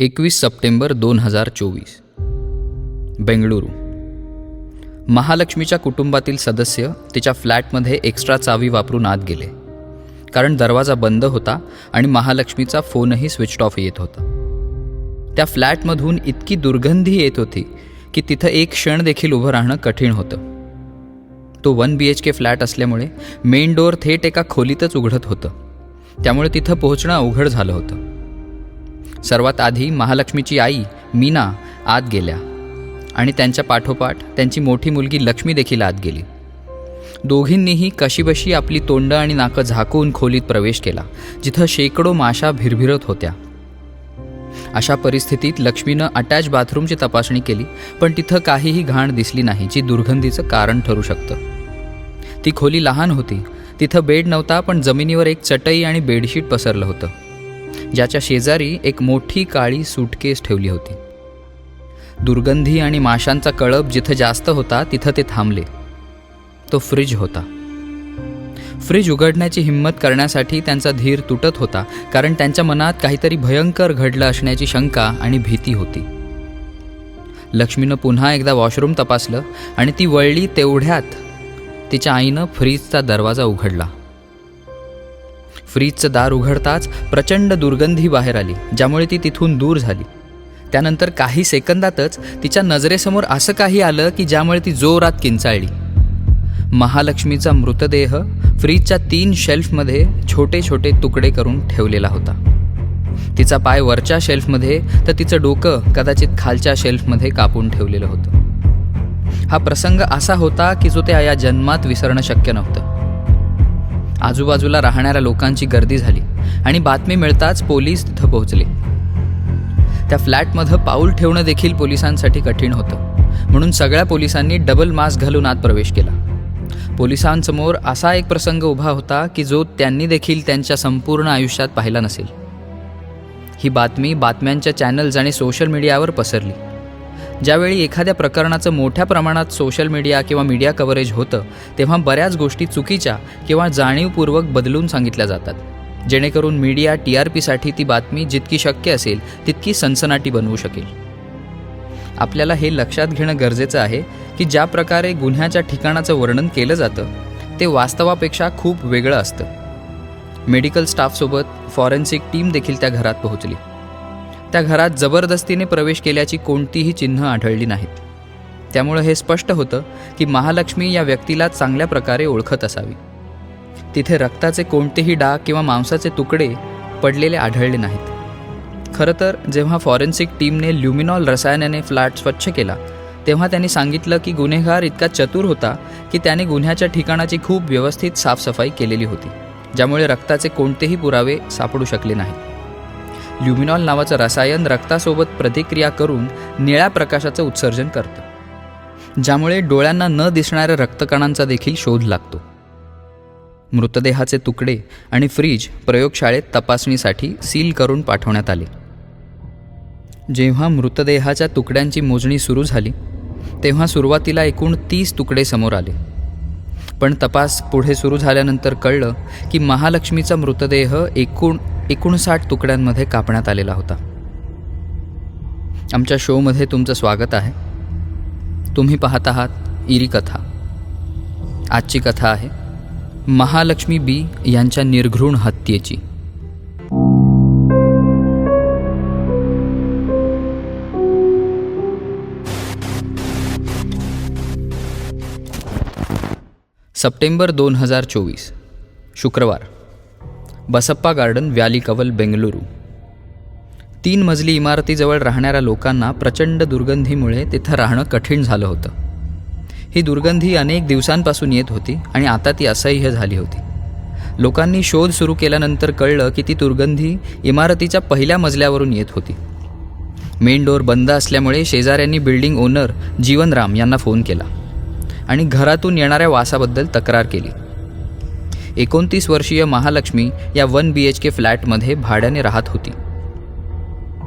एकवीस सप्टेंबर दोन हजार चोवीस. बेंगळुरू. महालक्ष्मीच्या कुटुंबातील सदस्य तिच्या फ्लॅटमध्ये एक्स्ट्रा चावी वापरून आत गेले. कारण दरवाजा बंद होता आणि महालक्ष्मीचा फोनही स्विच ऑफ येत होता. त्या फ्लॅटमधून इतकी दुर्गंधी येत होती की तिथं एक क्षण देखील उभं राहणं कठीण होतं. तो one B H K flat असल्यामुळे मेन डोअर थेट एका खोलीतच उघडत होतं. त्यामुळे तिथं पोहोचणं अवघड झालं होतं. सर्वात आधी महालक्ष्मीची आई मीना आत गेल्या. आणि त्यांच्या पाठोपाठ त्यांची मोठी मुलगी लक्ष्मी देखील आत गेली. दोघींनीही कशीबशी आपली तोंड आणि नाकं झाकून खोलीत प्रवेश केला जिथं शेकडो माशा भिरभिरत होत्या. अशा परिस्थितीत लक्ष्मीनं अटॅच बाथरूमची तपासणी केली पण तिथं काहीही घाण दिसली नाही जी दुर्गंधीचं कारण ठरू शकतं. ती खोली लहान होती तिथं बेड नव्हता पण जमिनीवर एक चटई आणि बेडशीट पसरलं होतं. ज्याच्या शेजारी एक मोठी काळी सुटकेस ठेवली होती. दुर्गंधी आणि माशांचा कळप जिथं जास्त होता तिथं ते थांबले. तो फ्रीज होता. फ्रीज उघडण्याची हिंमत करण्यासाठी त्यांचा धीर तुटत होता कारण त्यांच्या मनात काहीतरी भयंकर घडलं असण्याची शंका आणि भीती होती. लक्ष्मीनं पुन्हा एकदा वॉशरूम तपासलं आणि ती वळली तेवढ्यात तिच्या आईनं फ्रीजचा दरवाजा उघडला. फ्रीजचं दार उघडताच प्रचंड दुर्गंधी बाहेर आली ज्यामुळे ती तिथून दूर झाली. त्यानंतर काही सेकंदातच तिच्या नजरेसमोर असं काही आलं की ज्यामुळे ती जोरात किंचाळली. महालक्ष्मीचा मृतदेह फ्रीजच्या तीन शेल्फमध्ये छोटे छोटे तुकडे करून ठेवलेला होता. तिचा पाय वरच्या शेल्फमध्ये तर तिचं डोकं कदाचित खालच्या शेल्फमध्ये कापून ठेवलेलं होतं. हा प्रसंग असा होता की जो त्या या जन्मात विसरणं शक्य नव्हतं. आजूबाजूला राहणाऱ्या लोकांची गर्दी झाली आणि बातमी मिळताच पोलीस तिथं पोहोचले. त्या फ्लॅटमध्ये पाऊल ठेवणं देखील पोलिसांसाठी कठीण होतं. म्हणून सगळ्या पोलिसांनी डबल मास्क घालून आत प्रवेश केला. पोलिसांसमोर असा एक प्रसंग उभा होता की जो त्यांनी देखील त्यांच्या संपूर्ण आयुष्यात पाहिला नसेल. ही बातमी बातम्यांच्या चॅनल्स आणि सोशल मीडियावर पसरली. ज्यावेळी एखाद्या प्रकरणाचं मोठ्या प्रमाणात सोशल मीडिया किंवा मीडिया कव्हरेज होतं तेव्हा बऱ्याच गोष्टी चुकीच्या किंवा जाणीवपूर्वक बदलून सांगितल्या जातात. जेणेकरून मीडिया टी आर पीसाठी ती बातमी जितकी शक्य असेल तितकी सनसनाटी बनवू शकेल. आपल्याला हे लक्षात घेणं गरजेचं आहे की ज्या प्रकारे गुन्ह्याच्या ठिकाणाचं वर्णन केलं जातं ते वास्तवापेक्षा खूप वेगळं असतं. मेडिकल स्टाफसोबत फॉरेन्सिक टीम देखील त्या घरात पोहोचली. त्या घरात जबरदस्तीने प्रवेश केल्याची कोणतीही चिन्ह आढळली नाहीत. त्यामुळं हे स्पष्ट होतं की महालक्ष्मी या व्यक्तीला चांगल्या प्रकारे ओळखत असावी. तिथे रक्ताचे कोणतेही डाग किंवा मांसाचे तुकडे पडलेले आढळले नाहीत. खरं तर जेव्हा फॉरेन्सिक टीमने ल्युमिनॉल रसायनाने फ्लॅट स्वच्छ केला तेव्हा त्यांनी सांगितलं की गुन्हेगार इतका चतुर होता की त्याने गुन्ह्याच्या ठिकाणाची खूप व्यवस्थित साफसफाई केलेली होती ज्यामुळे रक्ताचे कोणतेही पुरावे सापडू शकले नाहीत. ल्युमिनॉल नावाचं रसायन रक्तासोबत प्रतिक्रिया करून निळ्या प्रकाशाचं उत्सर्जन करतं. ज्यामुळे डोळ्यांना न दिसणाऱ्या रक्तकणांचा देखील शोध लागतो. मृतदेहाचे तुकडे आणि फ्रीज प्रयोगशाळेत तपासणीसाठी सील करून पाठवण्यात आले. जेव्हा मृतदेहाच्या तुकड्यांची मोजणी सुरू झाली तेव्हा सुरुवातीला एकूण तीस तुकडे समोर आले. पण तपास पुढे सुरू झाल्यानंतर कळलं की महालक्ष्मीचा मृतदेह एकूण एकोणसाठ तुकड्यांमध्ये कापण्यात आलेला होता. आमच्या शोमध्ये तुमचं स्वागत आहे. तुम्ही पाहत आहात इरी कथा. आजची कथा आहे महालक्ष्मी बी यांच्या निर्घृण हत्येची. सप्टेंबर दोन हजार चोवीस शुक्रवार. Basappa garden Vyalikaval Bengaluru. तीन मजली इमारतीजवळ राहणाऱ्या लोकांना प्रचंड दुर्गंधीमुळे तिथं राहणं कठीण झालं होतं. ही दुर्गंधी अनेक दिवसांपासून येत होती आणि आता ती असह्य झाली होती. लोकांनी शोध सुरू केल्यानंतर कळलं की ती दुर्गंधी इमारतीच्या पहिल्या मजल्यावरून येत होती. मेन डोर बंद असल्यामुळे शेजाऱ्यांनी बिल्डिंग ओनर जीवनराम यांना फोन केला आणि घरातून येणाऱ्या वासाबद्दल तक्रार केली. एकोणतीस वर्षीय महालक्ष्मी या वन बी एच के फ्लॅटमध्ये भाड्याने राहत होती.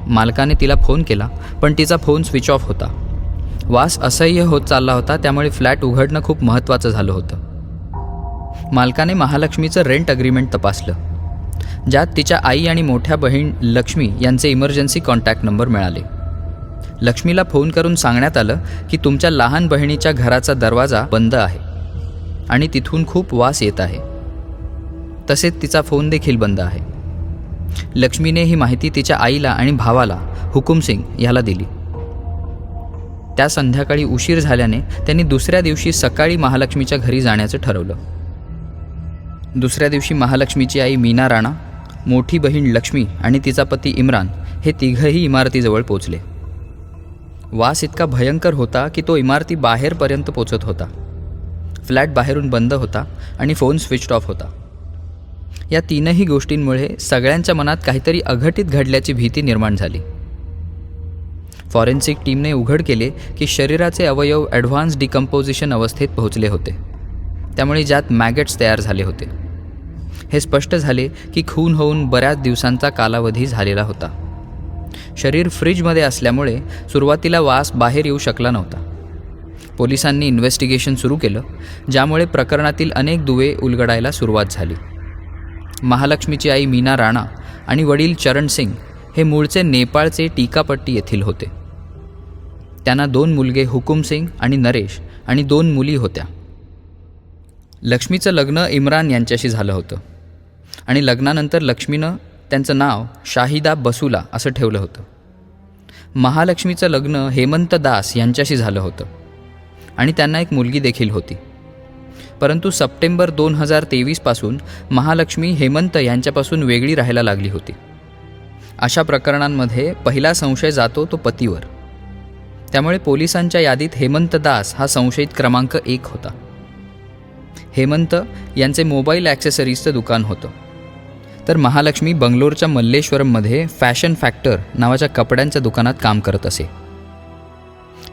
मालकाने तिला फोन केला पण तिचा फोन स्विच ऑफ होता. वास असह्य होत चालला होता त्यामुळे फ्लॅट उघडणं खूप महत्त्वाचं झालं होतं. मालकाने महालक्ष्मीचं रेंट अग्रीमेंट तपासलं. ज्यात तिच्या आई आणि मोठ्या बहीण लक्ष्मी यांचे इमर्जन्सी कॉन्टॅक्ट नंबर मिळाले. लक्ष्मीला फोन करून सांगण्यात आलं की तुमच्या लहान बहिणीच्या घराचा दरवाजा बंद आहे आणि तिथून खूप वास येत आहे. तसेच तिचा फोन देखील बंद आहे. लक्ष्मीने ही माहिती तिच्या आईला आणि भावाला हुकुमसिंग ह्याला दिली. त्या संध्याकाळी उशीर झाल्याने त्यांनी दुसऱ्या दिवशी सकाळी महालक्ष्मीच्या घरी जाण्याचं ठरवलं. दुसऱ्या दिवशी महालक्ष्मीची आई मीना राणा मोठी बहीण लक्ष्मी आणि तिचा पती इम्रान हे तिघंही इमारतीजवळ पोचले. वास इतका भयंकर होता की तो इमारती बाहेरपर्यंत पोचत होता. फ्लॅट बाहेरून बंद होता आणि फोन स्विच ऑफ होता. या तीनही गोष्टींमुळे सगळ्यांच्या मनात काहीतरी अघटित घडल्याची भीती निर्माण झाली. फॉरेन्सिक टीमने उघड केले की शरीराचे अवयव ॲडव्हान्स डिकम्पोजिशन अवस्थेत पोहोचले होते. त्यामुळे ज्यात मॅगेट्स तयार झाले होते. हे स्पष्ट झाले की खून होऊन बऱ्याच दिवसांचा कालावधी झालेला होता. शरीर फ्रीजमध्ये असल्यामुळे सुरुवातीला वास बाहेर येऊ शकला नव्हता. पोलिसांनी इन्व्हेस्टिगेशन सुरू केलं ज्यामुळे प्रकरणातील अनेक दुवे उलगडायला सुरुवात झाली. महालक्ष्मीची आई मीना राणा आणि वडील चरण सिंग हे मूळचे नेपाळचे टीकापट्टी येथील होते. त्यांना दोन मुलगे हुकुम सिंग आणि नरेश आणि दोन मुली होत्या. लक्ष्मीचं लग्न इम्रान यांच्याशी झालं होतं आणि लग्नानंतर लक्ष्मीनं त्यांचं नाव शाहिदा बसुला असं ठेवलं होतं. महालक्ष्मीचं लग्न हेमंत दास यांच्याशी झालं होतं आणि त्यांना एक मुलगी देखील होती. परंतु सप्टेंबर दोन हजार तेवीसपासून महालक्ष्मी हेमंत यांच्यापासून वेगळी राहायला लागली होती. अशा प्रकरणांमध्ये पहिला संशय जातो तो पतीवर. त्यामुळे पोलिसांच्या यादीत हेमंत दास हा संशयित क्रमांक एक होता. हेमंत यांचे मोबाईल ॲक्सेसरीजचं दुकान होतं. तर महालक्ष्मी बंगलोरच्या मल्लेश्वरममध्ये फॅशन फॅक्टर नावाच्या कपड्यांच्या दुकानात काम करत असे.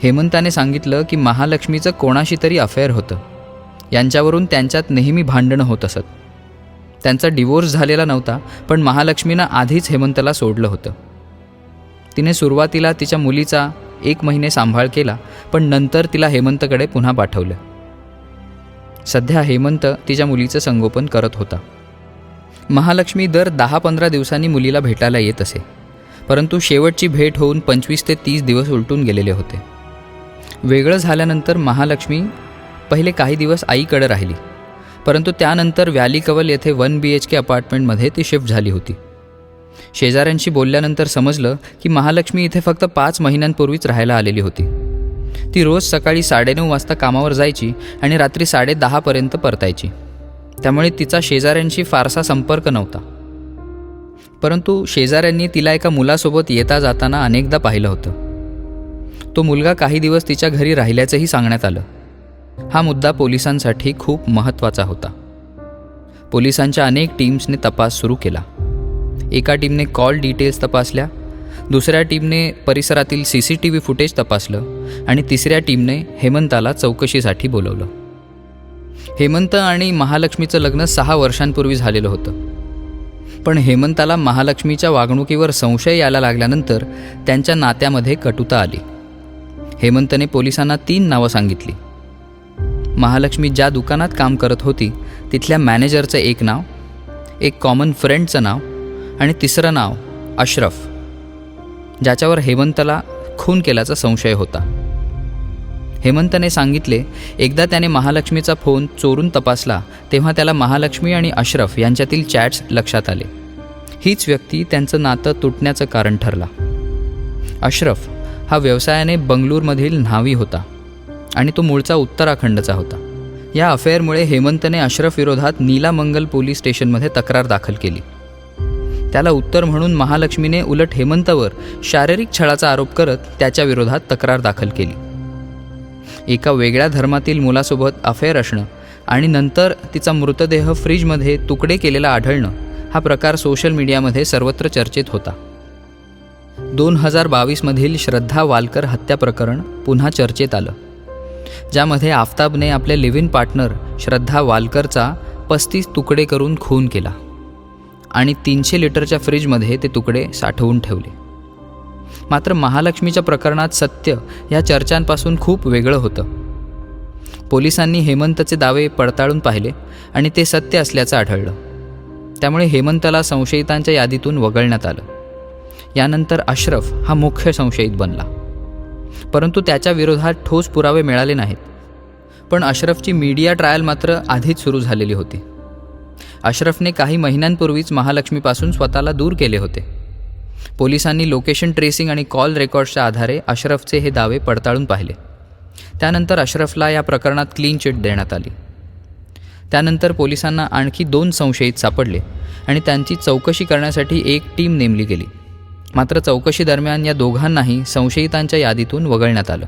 हेमंताने सांगितलं की महालक्ष्मीचं कोणाशी तरी अफेअर होतं. यांच्यावरून त्यांच्यात नेहमी भांडणं होत असत. त्यांचा डिवोर्स झालेला नव्हता पण महालक्ष्मीनं आधीच हेमंतला सोडलं होतं. तिने सुरुवातीला तिच्या मुलीचा एक महिने सांभाळ केला पण नंतर तिला हेमंतकडे पुन्हा पाठवलं. सध्या हेमंत तिच्या मुलीचं संगोपन करत होता. महालक्ष्मी दर दहा पंधरा दिवसांनी मुलीला भेटायला येत असे परंतु शेवटची भेट होऊन पंचवीस ते तीस दिवस उलटून गेलेले होते. वेगळं झाल्यानंतर महालक्ष्मी पहिले काही दिवस आईकडे राहिली. परंतु त्यानंतर व्हॅली कवल येथे वन बी एच के अपार्टमेंटमध्ये ती शिफ्ट झाली होती. शेजाऱ्यांशी बोलल्यानंतर समजलं की महालक्ष्मी इथे फक्त पाच महिन्यांपूर्वीच राहायला आलेली होती. ती रोज सकाळी साडेनऊ वाजता कामावर जायची आणि रात्री साडे दहापर्यंत परतायची. त्यामुळे तिचा शेजाऱ्यांशी फारसा संपर्क नव्हता. परंतु शेजाऱ्यांनी तिला एका मुलासोबत येता जाताना अनेकदा पाहिलं होतं. तो मुलगा काही दिवस तिच्या घरी राहिल्याचंही सांगण्यात आलं. हा मुद्दा पोलिसांसाठी खूप महत्त्वाचा होता. पोलिसांच्या अनेक टीम्सने तपास सुरू केला. एका टीमने कॉल डिटेल्स तपासल्या दुसऱ्या टीमने परिसरातील C C T V footage तपासलं आणि तिसऱ्या टीमने हेमंताला चौकशीसाठी बोलवलं. हेमंत आणि महालक्ष्मीचं लग्न सहा वर्षांपूर्वी झालेलं होतं. पण हेमंताला महालक्ष्मीच्या वागणुकीवर संशय यायला लागल्यानंतर त्यांच्या नात्यामध्ये कटुता आली. हेमंतने पोलिसांना तीन नावं सांगितली. महालक्ष्मी ज्या दुकानात काम करत होती तिथल्या मॅनेजरचं एक नाव एक कॉमन फ्रेंडचं नाव आणि तिसरं नाव अशरफ ज्याच्यावर हेमंतला खून केल्याचा संशय होता. हेमंतने सांगितले एकदा त्याने महालक्ष्मीचा फोन चोरून तपासला तेव्हा त्याला महालक्ष्मी आणि अशरफ यांच्यातील चॅट्स लक्षात आले. हीच व्यक्ती त्यांचं नातं तुटण्याचं कारण ठरला. अशरफ हा व्यवसायाने बंगलूरमधील न्हावी होता. आणि तो मूळचा उत्तराखंडचा होता. या अफेअरमुळे हेमंतने अशरफ विरोधात नीलामंगल पोलीस स्टेशनमध्ये तक्रार दाखल केली. त्याला उत्तर म्हणून महालक्ष्मीने उलट हेमंतवर शारीरिक छळाचा आरोप करत त्याच्या विरोधात तक्रार दाखल केली. एका वेगळ्या धर्मातील मुलासोबत अफेअर असणं आणि नंतर तिचा मृतदेह फ्रीजमध्ये तुकडे केलेला आढळणं हा प्रकार सोशल मीडियामध्ये सर्वत्र चर्चेत होता. दोन हजार बावीसमधील श्रद्धा वालकर हत्या प्रकरण पुन्हा चर्चेत आलं. ज्यामध्ये आफताबने आपल्या लिव्ह इन पार्टनर श्रद्धा वालकरचा पस्तीस तुकडे करून खून केला आणि तीनशे लिटरच्या फ्रीजमध्ये ते तुकडे साठवून ठेवले. मात्र महालक्ष्मीच्या प्रकरणात सत्य ह्या चर्चांपासून खूप वेगळं होतं. पोलिसांनी हेमंतचे दावे पडताळून पाहिले आणि ते सत्य असल्याचं आढळलं. त्यामुळे हेमंतला संशयितांच्या यादीतून वगळण्यात आलं. यानंतर अश्रफ हा मुख्य संशयित बनला. परंतु त्याच्या विरोधात ठोस पुरावे मिळाले नाहीत. पण अशरफची मीडिया ट्रायल मात्र आधीच सुरू झालेली होती. अशरफने काही महिन्यांपूर्वीच महालक्ष्मीपासून स्वतःला दूर केले होते. पोलिसांनी लोकेशन ट्रेसिंग आणि कॉल रेकॉर्ड्सच्या आधारे अशरफचे हे दावे पडताळून पाहिले. त्यानंतर अशरफला या प्रकरणात क्लीन चिट देण्यात आली. त्यानंतर पोलिसांना आणखी दोन संशयित सापडले आणि त्यांची चौकशी करण्यासाठी एक टीम नेमली गेली. मात्र चौकशीदरम्यान या दोघांनाही संशयितांच्या यादीतून वगळण्यात आलं.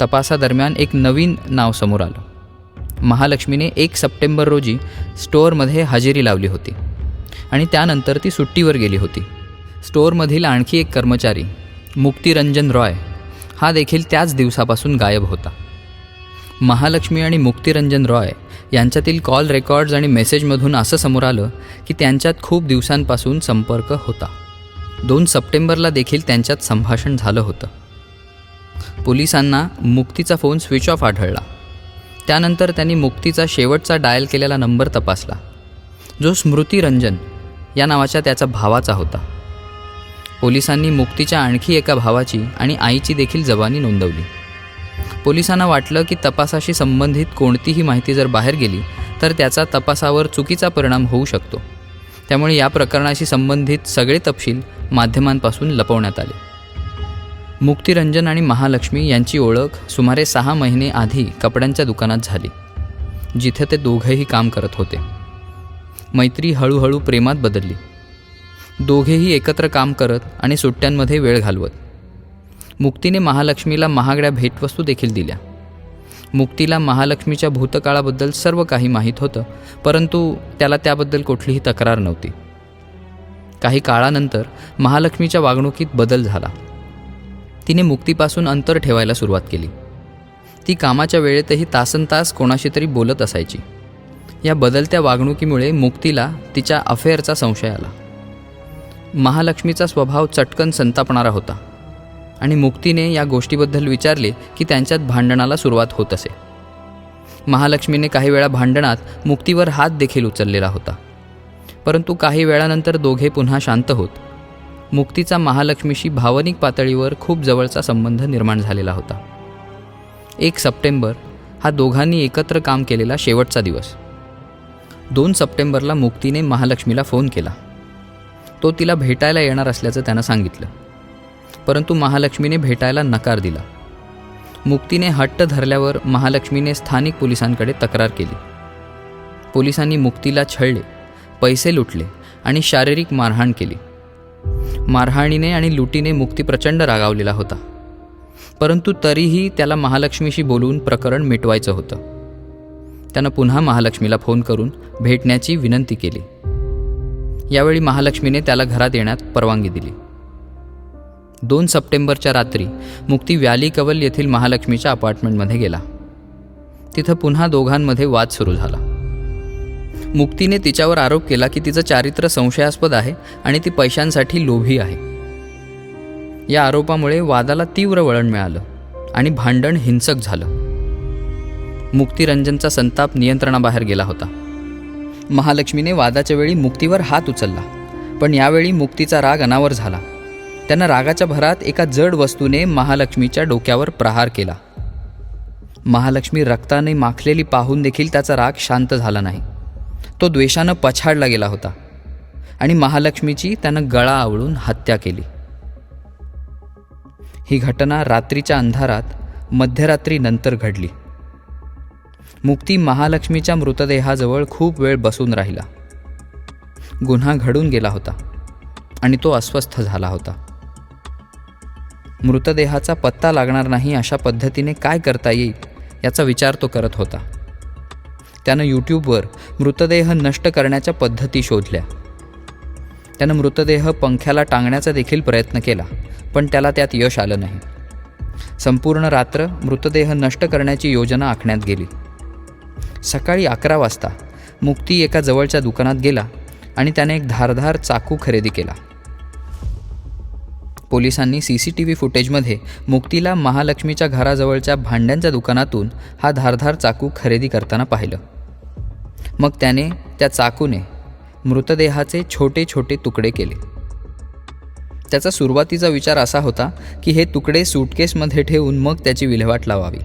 तपासादरम्यान एक नवीन नाव समोर आलं. महालक्ष्मीने एक सप्टेंबर रोजी स्टोअरमध्ये हजेरी लावली होती आणि त्यानंतर ती सुट्टीवर गेली होती. स्टोअरमधील आणखी एक कर्मचारी मुक्तिरंजन रॉय हा देखील त्याच दिवसापासून गायब होता. महालक्ष्मी आणि मुक्तिरंजन रॉय यांच्यातील कॉल रेकॉर्ड्स आणि मेसेजमधून असं समोर आलं की त्यांच्यात खूप दिवसांपासून संपर्क होता. दोन सप्टेंबरला देखील त्यांच्यात संभाषण झालं होतं. पोलिसांना मुक्तीचा फोन स्विच ऑफ आढळला. त्यानंतर त्यांनी मुक्तीचा शेवटचा डायल केलेला नंबर तपासला. जो स्मृती रंजन या नावाच्या त्याचा भावाचा होता. पोलिसांनी मुक्तीच्या आणखी एका भावाची आणि आईची देखील जबानी नोंदवली. पोलिसांना वाटलं की तपासाशी संबंधित कोणतीही माहिती जर बाहेर गेली तर त्याचा तपासावर चुकीचा परिणाम होऊ शकतो. त्यामुळे या प्रकरणाशी संबंधित सगळे तपशील माध्यमांपासून लपवण्यात आले. मुक्तिरंजन आणि महालक्ष्मी यांची ओळख सुमारे सहा महिने आधी कपड्यांच्या दुकानात झाली जिथे ते दोघेही काम करत होते. मैत्री हळूहळू प्रेमात बदलली. दोघेही एकत्र काम करत आणि सुट्ट्यांमध्ये वेळ घालवत. मुक्तीने महालक्ष्मीला महागड्या भेटवस्तू देखील दिल्या. मुक्तीला महालक्ष्मीच्या भूतकाळाबद्दल सर्व काही माहीत होतं परंतु त्याला त्याबद्दल कुठलीही तक्रार नव्हती. काही काळानंतर महालक्ष्मीच्या वागणुकीत बदल झाला. तिने मुक्तीपासून अंतर ठेवायला सुरुवात केली. ती कामाच्या वेळेतही तासनतास कोणाशी तरी बोलत असायची. या बदलत्या वागणुकीमुळे मुक्तीला तिच्या अफेअरचा संशय आला. महालक्ष्मीचा स्वभाव चटकन संतापणारा होता. आणि मुक्तीने या गोष्टीबद्दल विचारले की त्यांच्यात भांडणाला सुरुवात होत असे. महालक्ष्मीने काही वेळा भांडणात मुक्तीवर हात देखील उचललेला होता. परंतु काही वेळानंतर दोघे पुन्हा शांत होत. मुक्तीचा महालक्ष्मीशी भावनिक पातळीवर खूप जवळचा संबंध निर्माण झालेला होता. एक सप्टेंबर हा दोघांनी एकत्र काम केलेला शेवटचा दिवस. दोन सप्टेंबरला मुक्तीने महालक्ष्मीला फोन केला. तो तिला भेटायला येणार असल्याचं त्यानं सांगितलं. परंतु महालक्ष्मीने भेटायला नकार दिला. मुक्तीने हट्ट धरल्यावर महालक्ष्मीने स्थानिक पोलिसांकडे तक्रार केली. पोलिसांनी मुक्तीला छळले पैसे लुटले आणि शारीरिक मारहाण केली. मारहाणीने आणि लुटीने मुक्ती प्रचंड रागावलेला होता. परंतु तरीही त्याला महालक्ष्मीशी बोलून प्रकरण मिटवायचं होतं. त्यानं पुन्हा महालक्ष्मीला फोन करून भेटण्याची विनंती केली. यावेळी महालक्ष्मीने त्याला घरात येण्यात परवानगी दिली. दोन सप्टेंबरच्या रात्री मुक्ती व्याली कवल येथील महालक्ष्मीच्या अपार्टमेंटमध्ये गेला. तिथं पुन्हा दोघांमध्ये वाद सुरू झाला. मुक्तीने तिच्यावर आरोप केला की तिचं चारित्र्य संशयास्पद आहे आणि ती पैशांसाठी लोभी आहे. या आरोपामुळे वादाला तीव्र वळण मिळालं आणि भांडण हिंसक झालं. मुक्तिरंजनचा संताप नियंत्रणाबाहेर गेला होता. महालक्ष्मीने वादाच्या वेळी मुक्तीवर हात उचलला पण यावेळी मुक्तीचा राग अनावर झाला. त्यांना रागाच्या भरात एका जड वस्तूने महालक्ष्मीच्या डोक्यावर प्रहार केला. महालक्ष्मी रक्ताने माखलेली पाहून देखील त्याचा राग शांत झाला नाही. तो द्वेषानं पछाडला गेला होता आणि महालक्ष्मीची त्यानं गळा आवळून हत्या केली. ही घटना रात्रीच्या अंधारात मध्यरात्रीनंतर घडली. मुक्ती महालक्ष्मीच्या मृतदेहाजवळ खूप वेळ बसून राहिला. गुन्हा घडून गेला होता आणि तो अस्वस्थ झाला होता. मृतदेहाचा पत्ता लागणार नाही अशा पद्धतीने काय करता येईल याचा विचार तो करत होता. त्यानं यूट्यूबवर मृतदेह नष्ट करण्याच्या पद्धती शोधल्या. त्यानं मृतदेह पंख्याला टांगण्याचा देखील प्रयत्न केला पण त्याला त्यात यश आलं नाही. संपूर्ण रात्र मृतदेह नष्ट करण्याची योजना आखण्यात गेली. सकाळी अकरा वाजता मुक्ती एका जवळच्या दुकानात गेला आणि त्याने एक धारधार चाकू खरेदी केला. पोलिसांनी सी सी टी व्ही फुटेजमध्ये मुक्तीला महालक्ष्मीच्या घराजवळच्या भांड्यांच्या दुकानातून हा धारधार चाकू खरेदी करताना पाहिलं. मग त्याने त्या चाकूने मृतदेहाचे छोटे छोटे तुकडे केले. त्याचा सुरुवातीचा विचार असा होता की हे तुकडे सूटकेसमध्ये ठेवून मग त्याची विल्हेवाट लावावी.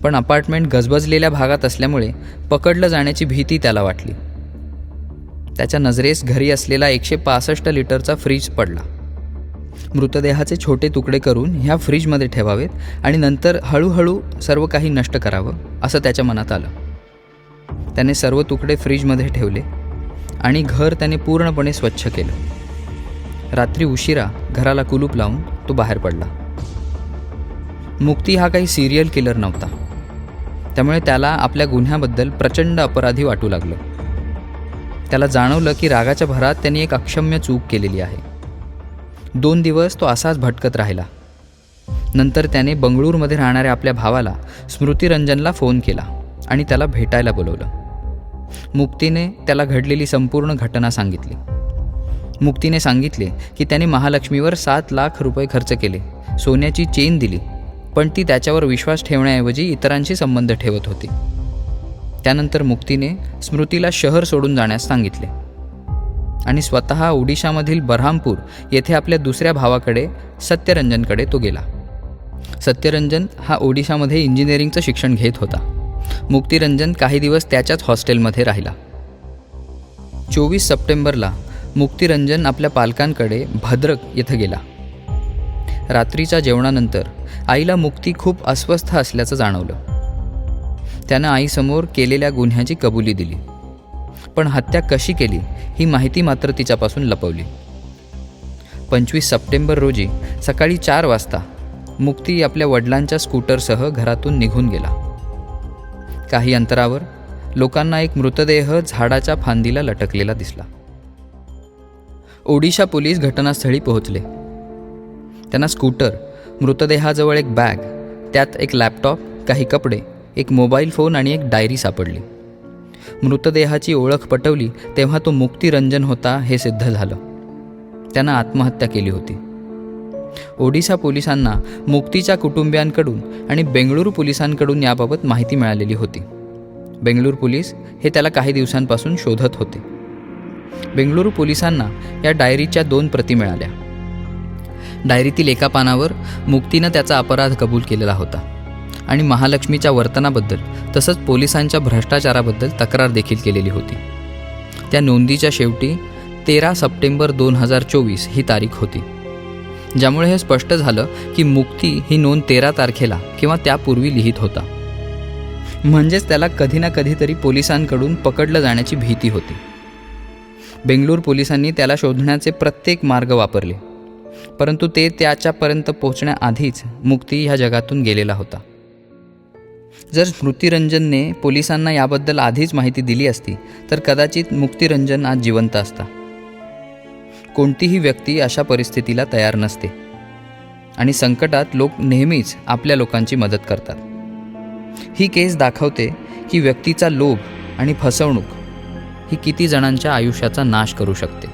पण अपार्टमेंट गजबजलेल्या भागात असल्यामुळे पकडलं जाण्याची भीती त्याला वाटली. त्याच्या नजरेस घरी असलेला एकशे पासष्ट लिटरचा फ्रीज पडला. मृतदेहाचे छोटे तुकडे करून ह्या फ्रीजमध्ये ठेवावेत आणि नंतर हळूहळू सर्व काही नष्ट करावं असं त्याच्या मनात आलं. त्याने सर्व तुकडे फ्रीजमध्ये ठेवले आणि घर त्याने पूर्णपणे स्वच्छ केलं. रात्री उशिरा घराला कुलूप लावून तो बाहेर पडला. मुक्ती हा काही सिरियल किलर नव्हता. त्यामुळे त्याला आपल्या गुन्ह्याबद्दल प्रचंड अपराधी वाटू लागलं. त्याला जाणवलं की रागाच्या भरात त्यांनी एक अक्षम्य चूक केलेली आहे. दोन दिवस तो असाच भटकत राहिला. नंतर त्याने बंगळूरमध्ये राहणाऱ्या आपल्या भावाला स्मृतिरंजनला फोन केला आणि त्याला भेटायला बोलवलं. मुक्तीने त्याला घडलेली संपूर्ण घटना सांगितली. मुक्तीने सांगितले की त्याने महालक्ष्मीवर सात लाख रुपये खर्च केले सोन्याची चेन दिली पण ती त्याच्यावर विश्वास ठेवण्याऐवजी इतरांशी संबंध ठेवत होती. त्यानंतर मुक्तीने स्मृतीला शहर सोडून जाण्यास सांगितले. आणि स्वतः ओडिशामधील बरहामपूर येथे आपल्या दुसऱ्या भावाकडे सत्यरंजनकडे तो गेला. सत्यरंजन हा ओडिशामध्ये इंजिनिअरिंगचं शिक्षण घेत होता. मुक्तिरंजन काही दिवस त्याच्याच हॉस्टेलमध्ये राहिला. चोवीस सप्टेंबरला मुक्तिरंजन आपल्या पालकांकडे भद्रक येथे गेला. रात्रीच्या जेवणानंतर आईला मुक्ती खूप अस्वस्थ असल्याचं जाणवलं. त्यानं आईसमोर केलेल्या गुन्ह्याची कबुली दिली. पण हत्या कशी केली ही माहिती मात्र तिच्यापासून लपवली. पंचवीस सप्टेंबर रोजी सकाळी चार वाजता मुक्ती आपल्या वडिलांच्या स्कूटरसह घरातून निघून गेला. काही अंतरावर लोकांना एक मृतदेह झाडाच्या फांदीला लटकलेला दिसला. ओडिशा पोलीस घटनास्थळी पोहोचले. त्यांना स्कूटर मृतदेहाजवळ एक बॅग त्यात एक लॅपटॉप काही कपडे एक मोबाईल फोन आणि एक डायरी सापडली. मृतदेहाची ओळख पटवली तेव्हा तो मुक्तिरंजन होता हे सिद्ध झालं. त्यानं आत्महत्या केली होती. ओडिशा पोलिसांना मुक्तीच्या कुटुंबियांकडून आणि बेंगळुरू पोलिसांकडून याबाबत माहिती मिळालेली होती. बेंगळूर पोलीस हे त्याला काही दिवसांपासून शोधत होते. बेंगळुरू पोलिसांना या डायरीच्या दोन प्रती मिळाल्या. डायरीतील एका पानावर मुक्तीनं त्याचा अपराध कबूल केलेला होता. आणि महालक्ष्मीच्या वर्तनाबद्दल तसंच पोलिसांच्या भ्रष्टाचाराबद्दल तक्रार देखील केलेली होती. त्या नोंदीच्या शेवटी तेरा सप्टेंबर दोन हजार चोवीस ही तारीख होती. ज्यामुळे हे स्पष्ट झालं की मुक्ती ही नोंद तेरा तारखेला किंवा त्यापूर्वी लिहित होता. म्हणजेच त्याला कधी ना कधीतरी पोलिसांकडून पकडलं जाण्याची भीती होती. बेंगळूर पोलिसांनी त्याला शोधण्याचे प्रत्येक मार्ग वापरले परंतु ते त्याच्यापर्यंत पोहोचण्याआधीच मुक्ती ह्या जगातून गेलेला होता. जर स्मृतिरंजनने पोलिसांना याबद्दल आधीच माहिती दिली असती तर कदाचित मुक्तिरंजन आज जिवंत असता. कोणतीही व्यक्ती अशा परिस्थितीला तयार नसते. आणि संकटात लोक नेहमीच आपल्या लोकांची मदत करतात. ही केस दाखवते की व्यक्तीचा लोभ आणि फसवणूक ही किती जणांच्या आयुष्याचा नाश करू शकते.